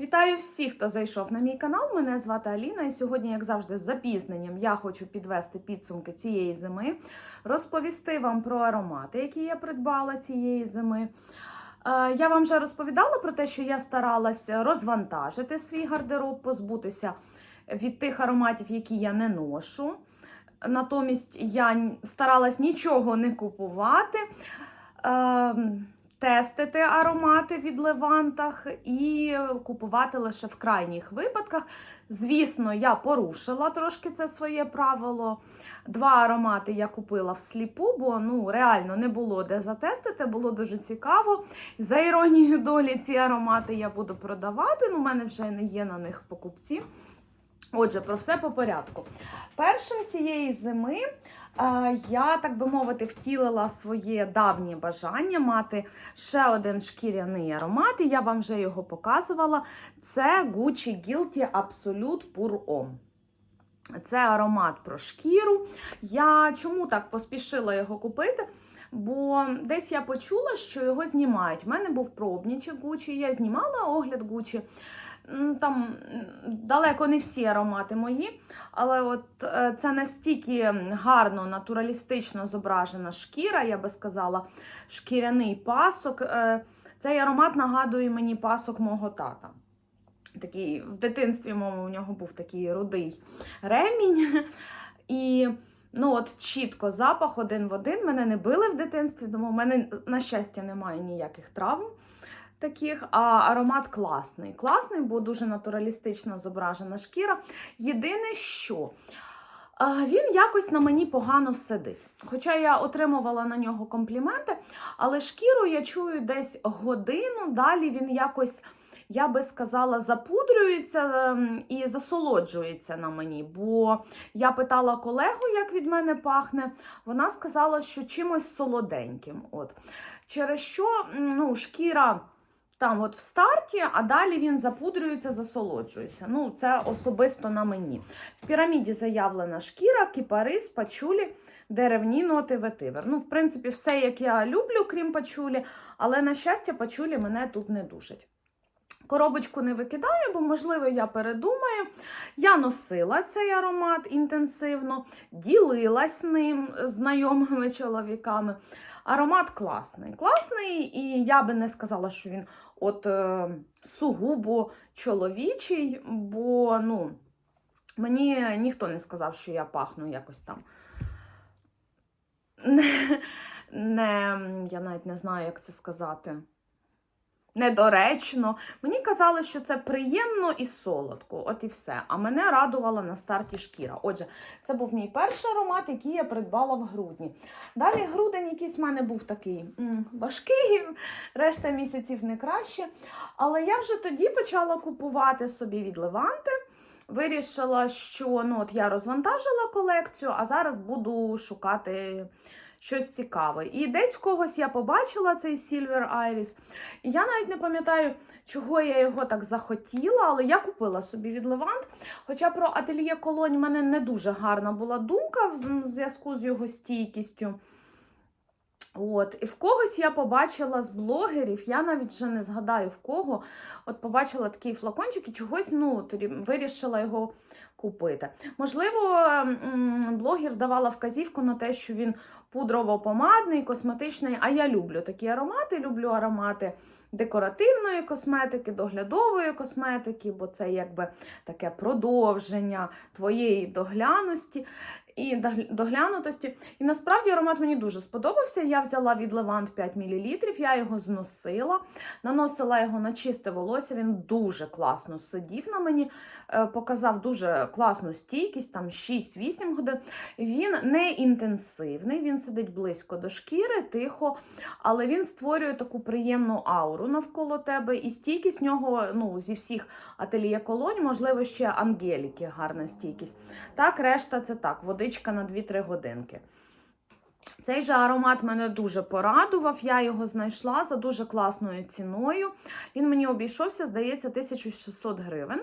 Вітаю всіх, хто зайшов на мій канал. Мене звати Аліна, і сьогодні, як завжди, з запізненням я хочу підвести підсумки цієї зими, розповісти вам про аромати, які я придбала цієї зими. Е, Я вам вже розповідала про те, що я старалася розвантажити свій гардероб, позбутися від тих ароматів, які я не ношу. Натомість я старалась нічого не купувати. Тестити аромати від левантах і купувати лише в крайніх випадках. Звісно, я порушила трошки це своє правило. Два аромати я купила всліпу, бо ну реально не було де затестити, було дуже цікаво. За іронією долі, ці аромати я буду продавати. Ну, у мене вже не є на них покупці. Отже, про все по порядку. Першим цієї зими е, я, так би мовити, втілила своє давнє бажання мати ще один шкіряний аромат, і я вам вже його показувала. Це Gucci Guilty Absolute Pure Homme. Це аромат про шкіру. Я чому так поспішила його купити? Бо десь я почула, що його знімають. У мене був пробнічок Gucci, я знімала огляд Gucci. М, Там далеко не всі аромати мої, але от е, це настільки гарно, натуралістично зображена шкіра, я би сказала, шкіряний пасок. Е, Цей аромат нагадує мені пасок мого тата. Такий, в дитинстві моєму у нього був такий рудий ремінь. І ну от чітко запах один в один. Мене не били в дитинстві, тому в мене, на щастя, немає ніяких травм таких, а аромат класний. Класний, бо дуже натуралістично зображена шкіра. Єдине, що. Він якось на мені погано сидить. Хоча я отримувала на нього компліменти, але шкіру я чую десь годину, далі він якось, я би сказала, запудрюється ем, і засолоджується на мені. Бо я питала колегу, як від мене пахне. Вона сказала, що чимось солоденьким. От. Через що ну, шкіра там от в старті, а далі він запудрюється, засолоджується. Ну, це особисто на мені. В піраміді заявлена шкіра, кіпарис, пачулі, деревні ноти, ветивер. Ну, в принципі, все, як я люблю, крім пачулі, але, на щастя, пачулі мене тут не душать. Коробочку не викидаю, бо, можливо, я передумаю. Я носила цей аромат інтенсивно, ділилась ним знайомими чоловіками. Аромат класний. Класний, і я би не сказала, що він от е, сугубо чоловічий, бо ну, мені ніхто не сказав, що я пахну якось там. Не, не, я навіть не знаю, як це сказати. Недоречно. Мені казали, що це приємно і солодко, от і все. А мене радувала на старті шкіра. Отже, це був мій перший аромат, який я придбала в грудні. Далі грудень якийсь в мене був такий важкий, решта місяців не краще. Але я вже тоді почала купувати собі від Леванти. Вирішила, що ну, от я розвантажила колекцію, а зараз буду шукати щось цікаве. І десь в когось я побачила цей Silver Iris. І я навіть не пам'ятаю, чого я його так захотіла, але я купила собі від Левант. Хоча про ательє колонь в мене не дуже гарна була думка в зв'язку з його стійкістю. От, і в когось я побачила з блогерів, я навіть вже не згадаю в кого. От побачила такий флакончик і чогось ну, вирішила його купити. Можливо, блогер давала вказівку на те, що він пудрово-помадний, косметичний. А я люблю такі аромати, люблю аромати декоративної косметики, доглядової косметики, бо це якби таке продовження твоєї догляності. І доглянутості. І насправді аромат мені дуже сподобався. Я взяла від Левант 5 мл, я його зносила, наносила його на чисте волосся. Він дуже класно сидів на мені, е, показав дуже класну стійкість, там 6-8 годин. Він не інтенсивний, він сидить близько до шкіри, тихо, але він створює таку приємну ауру навколо тебе. І стійкість нього ну, зі всіх ательє колонь, можливо, ще Ангеліки, гарна стійкість. Так, решта це так, водичка на 2-3 годинки. Цей же аромат мене дуже порадував. Я його знайшла за дуже класною ціною. Він мені обійшовся, здається, 1600 гривень.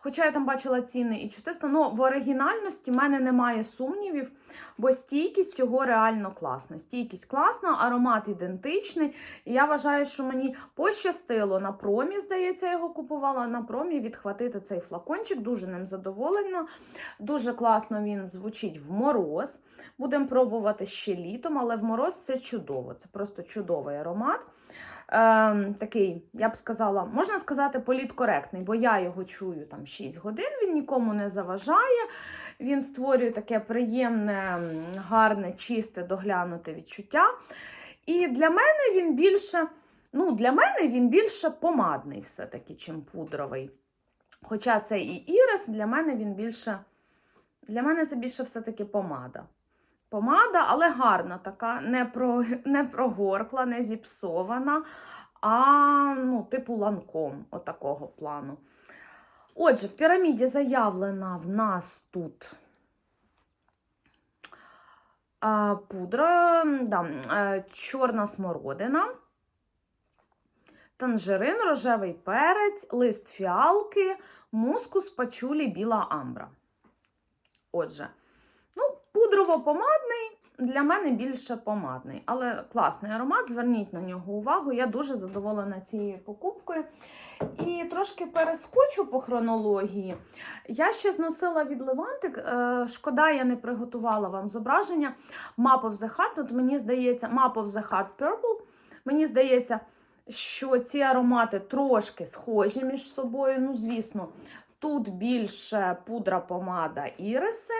Хоча я там бачила ціни і 400, ну в оригінальності в мене немає сумнівів, бо стійкість його реально класна. Стійкість класна, аромат ідентичний. І я вважаю, що мені пощастило на промі, здається, я його купувала на промі відхватити цей флакончик. Дуже ним задоволена. Дуже класно він звучить в мороз. Будемо пробувати ще літом, але в мороз це чудово. Це просто чудовий аромат. Ем, такий, я б сказала, можна сказати, політкоректний, бо я його чую там 6 годин, він нікому не заважає. Він створює таке приємне, гарне, чисте, доглянуте відчуття. І для мене він більше, ну, для мене він більше помадний, все-таки, чим пудровий. Хоча це і ірис, для мене він більше. Для мене це більше все-таки помада. Помада, але гарна така, не, про, не прогоркла, не зіпсована, а ну, типу ланком отакого плану. Отже, в піраміді заявлена в нас тут пудра, да, е, чорна смородина, танжерин, рожевий перець, лист фіалки, мускус, пачулі, біла амбра. Отже, пудрово-помадний, для мене більше помадний, але класний аромат. Зверніть на нього увагу. Я дуже задоволена цією покупкою. І трошки перескочу по хронології. Я ще зносила від Левантик. е, Шкода, я не приготувала вам зображення. Map of the Heart. От мені здається, Map of the Heart Purple. Мені здається, що ці аромати трошки схожі між собою. Ну, звісно, тут більше пудра, помада, іриси.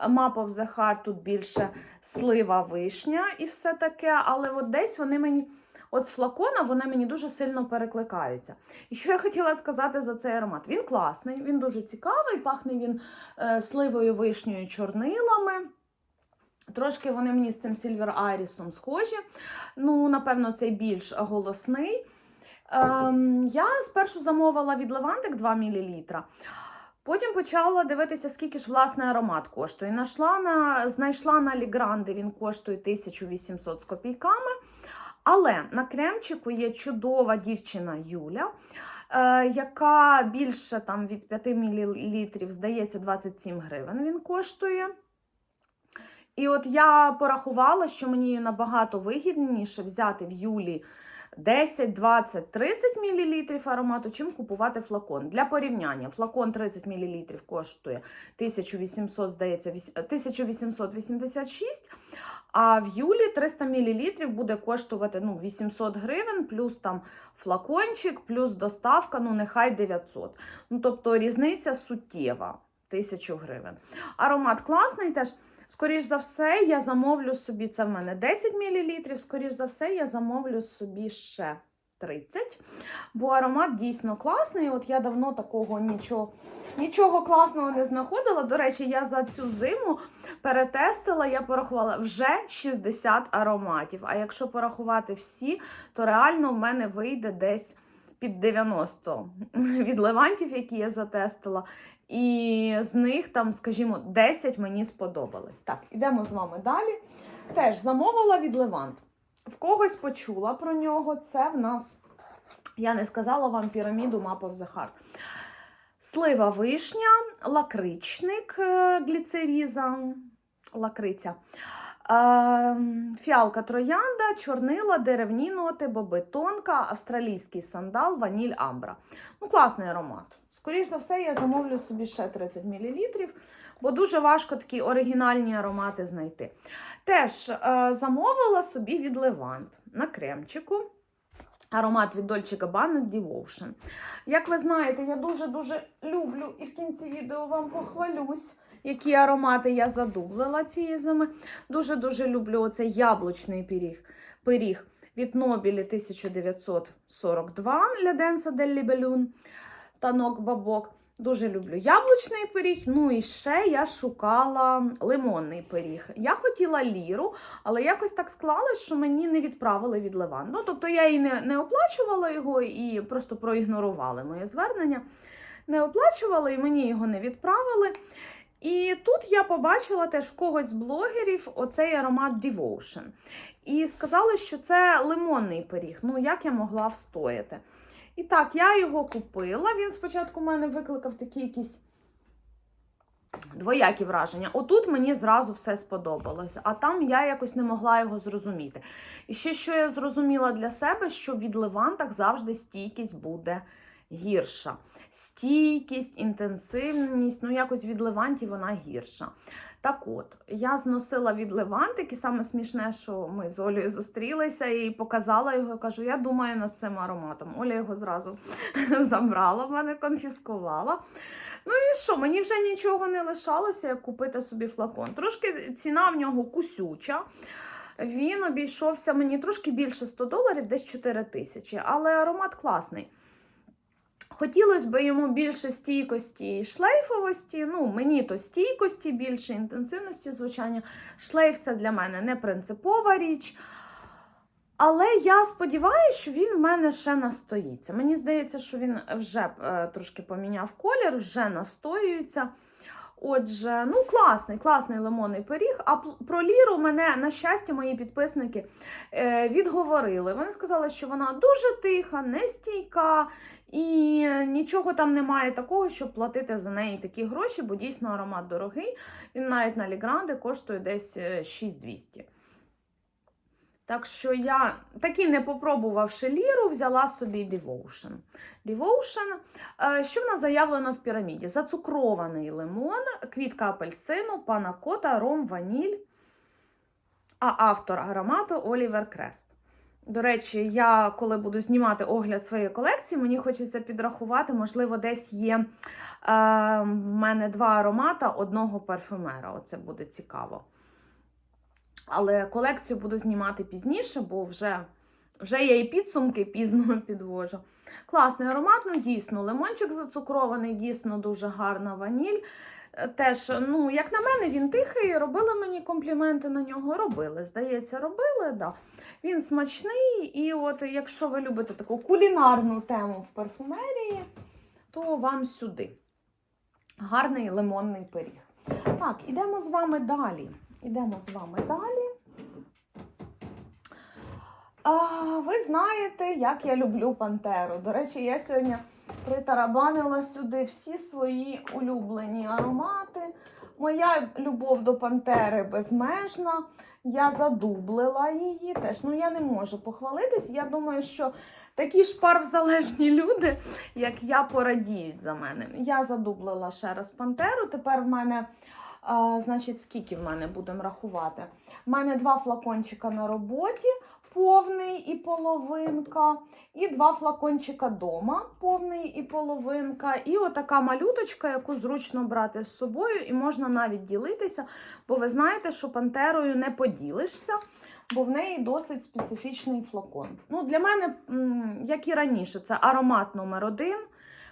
Of the Heart тут більше слива, вишня і все таке. Але от десь вони мені. От з флакона вони мені дуже сильно перекликаються. І що я хотіла сказати за цей аромат? Він класний, він дуже цікавий, пахне він е, сливою, вишнею, чорнилами. Трошки вони мені з цим Silver Iris схожі. Ну, напевно, цей більш голосний. Ем, я спершу замовила від Левантик 2 мл. Потім почала дивитися, скільки ж власне аромат коштує. Нашла на, знайшла на Лігранди, він коштує 1800 з копійками. Але на кремчику є чудова дівчина Юля, е, яка більше там від 5 мл, здається, 27 гривень він коштує. І от я порахувала, що мені набагато вигідніше взяти в Юлі 10, 20, 30 мл аромату, чим купувати флакон. Для порівняння, флакон 30 мл коштує 1800, здається, 1886, а в Юлі 300 мл буде коштувати ну, 800 гривень, плюс там флакончик, плюс доставка, ну нехай 900. Ну, тобто різниця суттєва, 1000 гривень. Аромат класний теж. Скоріш за все, я замовлю собі, це в мене 10 мл, скоріш за все, я замовлю собі ще 30, бо аромат дійсно класний. От я давно такого нічого, нічого класного не знаходила. До речі, я за цю зиму перетестила, я порахувала вже 60 ароматів. А якщо порахувати всі, то реально в мене вийде десь під 90 від левантів, які я затестила. І з них там, скажімо, 10 мені сподобалось. Так, ідемо з вами далі. Теж замовила від Левант. В когось почула про нього. Це в нас, я не сказала вам піраміду Map of the. Слива вишня, лакричник е, гліцеріза, лакриця. Е, Фіалка троянда, чорнила, деревні ноти, боби тонка, австралійський сандал, ваніль амбра. Ну, класний аромат. Скоріше за все, я замовлю собі ще 30 мл, бо дуже важко такі оригінальні аромати знайти. Теж е, замовила собі від Левант на кремчику. Аромат від Dolce Gabbana Devotion. Як ви знаєте, я дуже-дуже люблю і в кінці відео вам похвалюсь, які аромати я задублила цієї зими. Дуже-дуже люблю оцей яблучний пиріг. пиріг від Нобілі 1942 для Денса Дель Лібелюн танок бабок. Дуже люблю яблучний пиріг. Ну і ще я шукала лимонний пиріг. Я хотіла ліру, але якось так склалось, що мені не відправили від Ливан. Ну, тобто я і не, не оплачувала його і просто проігнорували моє звернення. Не оплачувала і мені його не відправили. І тут я побачила теж в когось з блогерів оцей аромат Devotion. І сказали, що це лимонний пиріг. Ну, як я могла встояти? І так, я його купила. Він спочатку в мене викликав такі якісь двоякі враження. Отут мені зразу все сподобалося, а там я якось не могла його зрозуміти. І ще що я зрозуміла для себе, що в відливантах завжди стійкість буде гірша. Стійкість, інтенсивність, ну якось від левантів вона гірша. Так от, я зносила від левантик, і саме смішне, що ми з Олею зустрілися і показала його. Кажу, я думаю над цим ароматом. Оля його зразу забрала, в мене конфіскувала. Ну і що, мені вже нічого не лишалося, як купити собі флакон. Трошки ціна в нього кусюча. Він обійшовся мені трошки більше 100 доларів, десь 4 тисячі, але аромат класний. Хотілося б йому більше стійкості і шлейфовості. Ну, мені то стійкості, більше інтенсивності звучання. Шлейф це для мене не принципова річ. Але я сподіваюся, що він в мене ще настоїться. Мені здається, що він вже е, трошки поміняв колір, вже настоюється. Отже, ну класний, класний лимонний пиріг. А про ліру мене, на щастя, мої підписники е, відговорили. Вони сказали, що вона дуже тиха, нестійка, і нічого там немає такого, щоб платити за неї такі гроші, бо дійсно аромат дорогий. Він навіть на Лігранди коштує десь е, 6200. Так що я, таки не попробувавши ліру, взяла собі Devotion. Devotion, е, що в нас заявлено в піраміді? Зацукрований лимон, квітка апельсину, панакота, ром, ваніль. А автор аромату Олівер Кресп. До речі, я коли буду знімати огляд своєї колекції, мені хочеться підрахувати, можливо, десь є е, в мене два аромата одного парфюмера. Оце буде цікаво. Але колекцію буду знімати пізніше, бо вже, вже я і підсумки пізно підвожу. Класний аромат, ну дійсно, лимончик зацукрований, дійсно дуже гарна ваніль. Е, Теж, ну, як на мене, він тихий. Робили мені компліменти на нього. Робили. Здається, робили, да. Він смачний, і от якщо ви любите таку кулінарну тему в парфумерії, то вам сюди. Гарний лимонний пиріг. Так, ідемо з вами далі. Ідемо з вами далі. А, ви знаєте, як я люблю пантеру. До речі, я сьогодні притарабанила сюди всі свої улюблені аромати. Моя любов до пантери безмежна. Я задублила її теж. Ну, я не можу похвалитись. Я думаю, що такі ж парвзалежні люди, як я, порадіють за мене. Я задублила ще раз пантеру. Тепер в мене. А, значить, скільки в мене будемо рахувати? У мене два флакончика на роботі, повний і половинка, і два флакончика дома, повний і половинка. І отака малюточка, яку зручно брати з собою, і можна навіть ділитися, бо ви знаєте, що пантерою не поділишся. Бо в неї досить специфічний флакон. Ну, Для мене, як і раніше, це аромат номер один.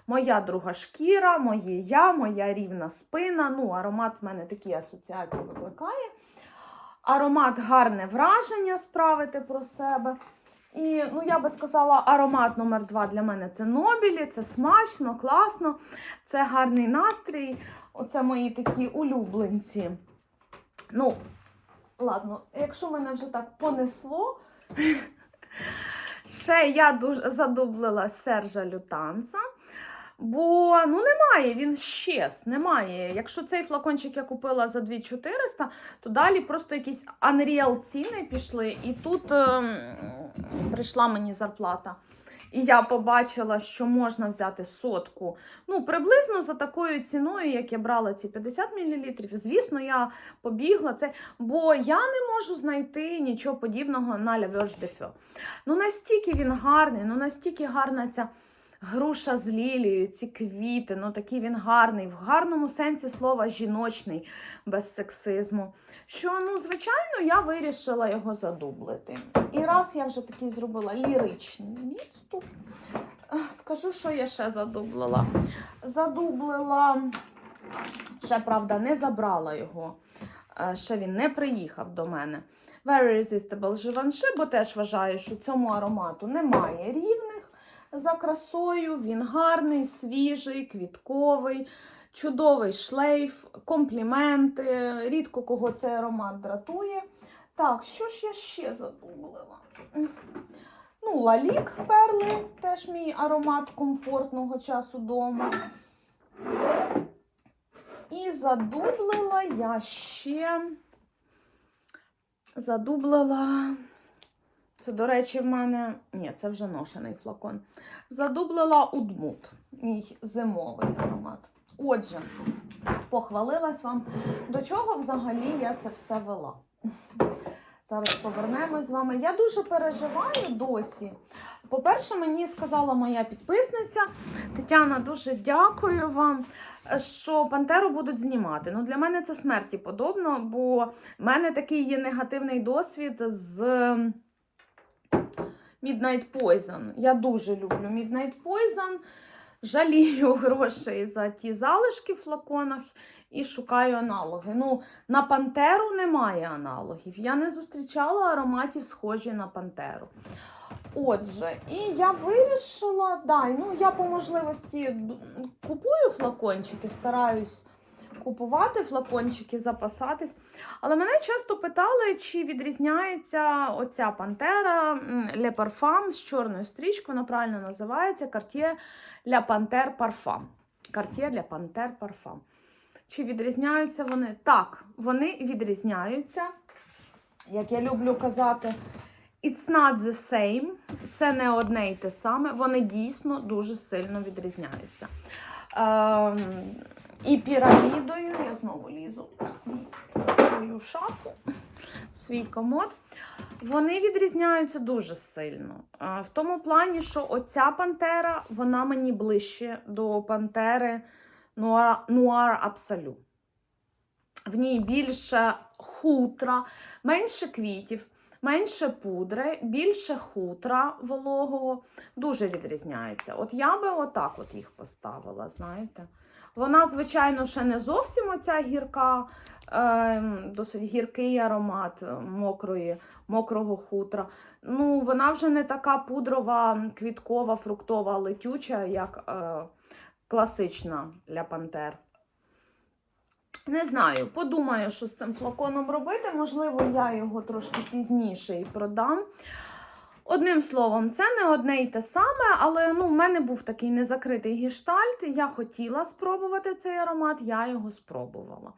Моя друга шкіра, моє я, моя рівна спина. Ну, аромат в мене такі асоціації викликає. Аромат гарне враження справити про себе. І ну, я би сказала, аромат номер два для мене це Нобілі, це смачно, класно, це гарний настрій. Оце мої такі улюбленці. Ну, ладно, якщо мене вже так понесло. Ще я дуже задублила Сержа Лютанса. Бо ну немає, він щез, немає. Якщо цей флакончик я купила за 2400, то далі просто якісь Unreal ціни пішли, і тут ем, прийшла мені зарплата. І я побачила, що можна взяти сотку. Ну, приблизно за такою ціною, як я брала ці 50 мл. Звісно, я побігла це, бо я не можу знайти нічого подібного на La. Ну, настільки він гарний, ну настільки гарна ця груша з лілією, ці квіти, ну такий він гарний, в гарному сенсі слова жіночний, без сексизму. Що, ну, звичайно, я вирішила його задублити. І раз я вже такий зробила ліричний відступ, е, скажу, що я ще задублила. Задублила, ще, правда, не забрала його. Е, Ще він не приїхав до мене. Very Irresistible Givenchy, бо теж вважаю, що цьому аромату немає рівних за красою. Він гарний, свіжий, квітковий. чудовий шлейф, компліменти. Рідко кого цей аромат дратує. Так, що ж я ще загуглила? Ну, Лалік перли, теж мій аромат комфортного часу вдома. І задублила я ще. Задублила. Це, до речі, в мене. Ні, це вже ношений флакон. Задублила удмут, мій зимовий аромат. Отже, похвалилась вам, до чого взагалі я це все вела. Зараз повернемось з вами. Я дуже переживаю досі. По-перше, мені сказала моя підписниця Тетяна, дуже дякую вам, що Пантеру будуть знімати. Ну, для мене це смерті подобно, бо в мене такий є негативний досвід з Midnight Poison. Я дуже люблю Midnight Poison. Жалію грошей за ті залишки в флаконах і шукаю аналоги. Ну, на Пантеру немає аналогів. Я не зустрічала ароматів, схожі на Пантеру. Отже, і я вирішила, да, ну я по можливості купую флакончики, стараюсь купувати флакончики, запасатись. Але мене часто питали, чи відрізняється оця пантера Le Parfum з чорною стрічкою, вона правильно називається Cartier La Panthère Parfum. Cartier La Panthère Parfum. Чи відрізняються вони? Так, вони відрізняються. Як я люблю казати, it's not the same. Це не одне і те саме. Вони дійсно дуже сильно відрізняються. Ем, і пірамідою я знову лізу у свій, свою шафу, в свій комод. Вони відрізняються дуже сильно. Е, В тому плані, що оця пантера, вона мені ближче до пантери Noir Absolu. В ній більше хутра, менше квітів, менше пудри, більше хутра вологого. Дуже відрізняється. От я би отак от їх поставила, знаєте. Вона, звичайно, ще не зовсім оця гірка, е, досить гіркий аромат е, мокрої, мокрого хутра. Ну, вона вже не така пудрова, квіткова, фруктова, летюча, як е, класична для пантер. Не знаю, подумаю, що з цим флаконом робити. Можливо, я його трошки пізніше і продам. Одним словом, це не одне й те саме, але ну, в мене був такий незакритий гештальт. Я хотіла спробувати цей аромат, я його спробувала.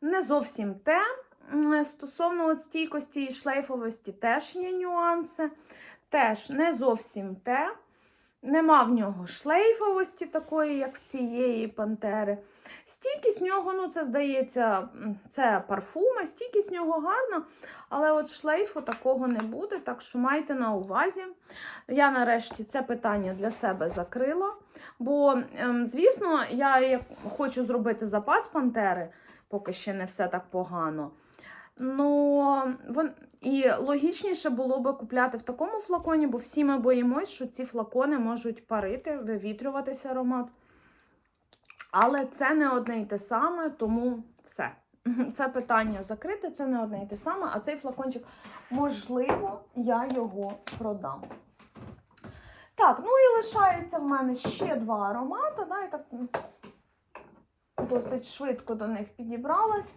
Не зовсім те. Стосовно от стійкості і шлейфовості теж є нюанси. Теж не зовсім те. Нема в нього шлейфовості такої, як в цієї пантери. Стійкість нього, ну це здається, це парфуми, стійкість нього гарна, але от шлейфу такого не буде, так що майте на увазі. Я нарешті це питання для себе закрила. Бо, ем, звісно, я хочу зробити запас пантери, поки ще не все так погано. Ну, вон... І логічніше було би купляти в такому флаконі, бо всі ми боїмось, що ці флакони можуть парити, вивітрюватися аромат. Але це не одне й те саме, тому все. Це питання закрите, це не одне й те саме, а цей флакончик, можливо, я його продам. Так, ну і лишається в мене ще два аромати. Да, я так досить швидко до них підібралась.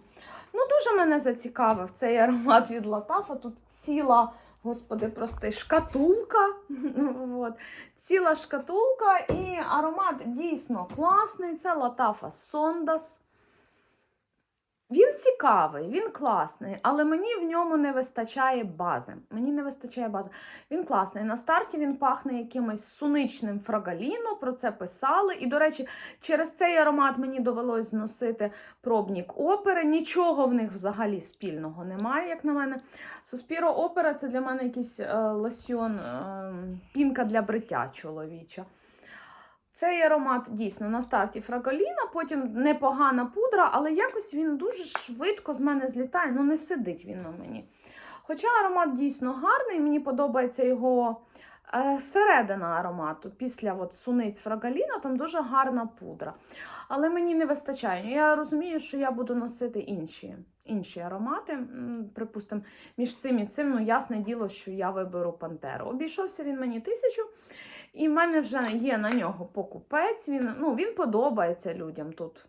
Ну, дуже мене зацікавив цей аромат від Латафа. Тут ціла, господи, прости, шкатулка. От. Ціла шкатулка, і аромат дійсно класний. Це Латафа Сондас. Він цікавий, він класний, але мені в ньому не вистачає бази. Мені не вистачає бази. Він класний. На старті він пахне якимось суничним фрагаліно, про це писали. І, до речі, через цей аромат мені довелось зносити пробник опери. Нічого в них взагалі спільного немає, як на мене. Суспіро опера це для мене якийсь е, лосьйон, е, пінка для бриття чоловіча. Цей аромат дійсно на старті фраголіна, потім непогана пудра, але якось він дуже швидко з мене злітає. Ну, не сидить він на мені. Хоча аромат дійсно гарний, мені подобається його е, середина аромату. Після от, суниць фраголіна там дуже гарна пудра. Але мені не вистачає. Я розумію, що я буду носити інші, інші аромати. Припустимо, між цим і цим, ну, ясне діло, що я виберу пантеру. Обійшовся він мені тисячу. І в мене вже є на нього покупець. Він, ну, він подобається людям тут.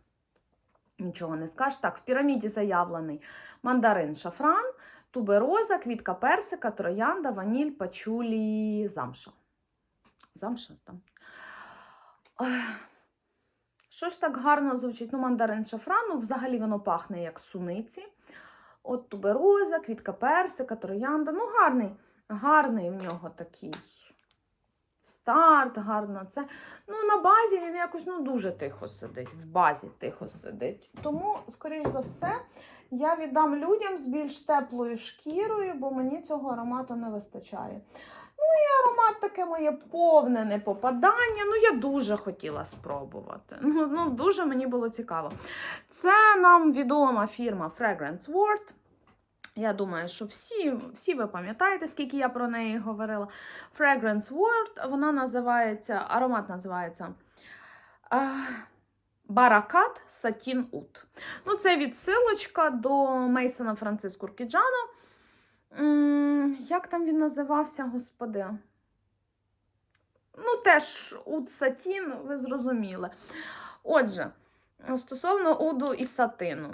Нічого не скажеш. Так, в піраміді заявлений мандарин шафран, тубероза, квітка персика, троянда, ваніль, пачулі, замша. Замша там. Що ж так гарно звучить? Ну, мандарин шафрану, взагалі воно пахне як суниці. От тубероза, квітка персика, троянда. Ну, гарний, гарний в нього такий старт, гарно це. Ну, на базі він якось ну, дуже тихо сидить. В базі тихо сидить. Тому, скоріш за все, я віддам людям з більш теплою шкірою, бо мені цього аромату не вистачає. Ну і аромат таке моє повне непопадання. Ну, я дуже хотіла спробувати. Ну, ну дуже мені було цікаво. Це нам відома фірма Fragrance World. Я думаю, що всі, всі ви пам'ятаєте, скільки я про неї говорила. Fragrance World, вона називається, аромат називається Баракат Satin Oud. Ну, це відсилочка до Мейсона Францис Куркіджана. Як там він називався, господи? Ну, теж Уд Сатін, ви зрозуміли. Отже, стосовно уду і сатину.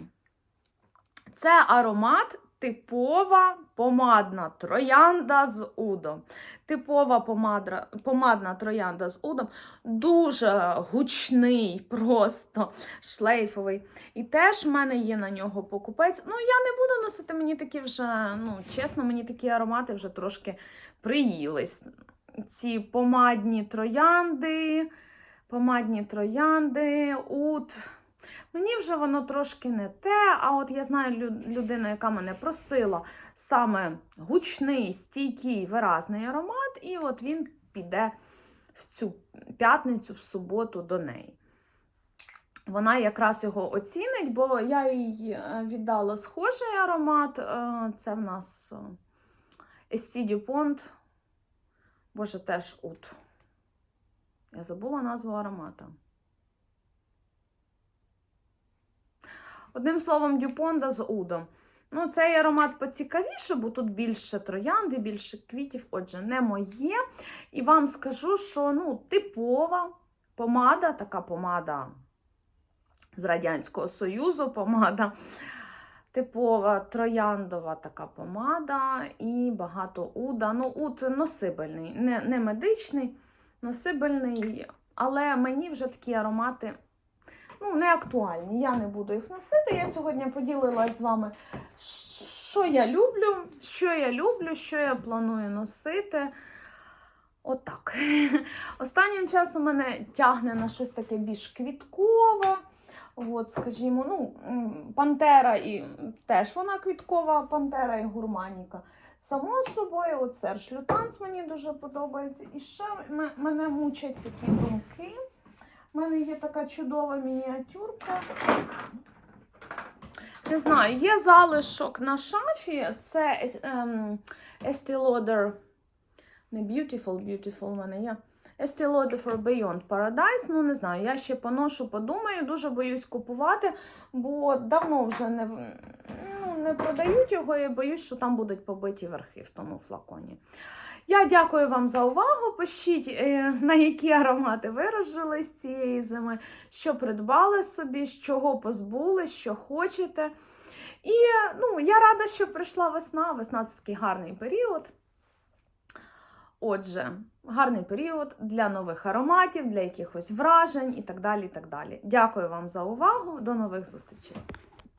Це аромат типова помадна троянда з удом. Типова помадра, помадна троянда з удом. Дуже гучний, просто шлейфовий. І теж в мене є на нього покупець. Ну, я не буду носити мені такі вже, ну, чесно, мені такі аромати вже трошки приїлись. Ці помадні троянди, помадні троянди, ут. Мені вже воно трошки не те, а от я знаю людину, яка мене просила саме гучний, стійкий, виразний аромат, і от він піде в цю п'ятницю, в суботу до неї. Вона якраз його оцінить, бо я їй е, віддала схожий аромат. е, Це в нас Estie Dupont. Боже, теж ут. Я забула назву аромата. Одним словом, Дюпонда з удом. Ну, цей аромат поцікавіше, бо тут більше троянди, більше квітів, отже, не моє. І вам скажу, що ну, типова помада, така помада з Радянського Союзу, помада. Типова трояндова така помада і багато уда. Ну, уд носибельний, не, не медичний, носибельний, але мені вже такі аромати ну, не актуальні. Я не буду їх носити. Я сьогодні поділилась з вами, що я люблю, що я люблю, що я планую носити. Отак. Останнім часом мене тягне на щось таке більш квіткове. От, скажімо, ну, пантера і теж вона квіткова, пантера і гурманіка. Само собою, от Серж Лютанц мені дуже подобається. І ще мене мучать такі думки. У мене є така чудова мініатюрка. Не знаю, є залишок на шафі. Це ем, Estee Lauder. Не Beautiful, Beautiful у мене є. Estee Lauder for Beyond Paradise. Ну, не знаю, я ще поношу, подумаю. Дуже боюсь купувати, бо давно вже не, ну, не продають його і боюсь, що там будуть побиті верхи в тому флаконі. Я дякую вам за увагу. Пишіть, е, на які аромати ви розжили з цієї зими, що придбали собі, з чого позбули, що хочете. І ну, я рада, що прийшла весна. Весна це такий гарний період. Отже, гарний період для нових ароматів, для якихось вражень і так далі. і так далі. Дякую вам за увагу. До нових зустрічей!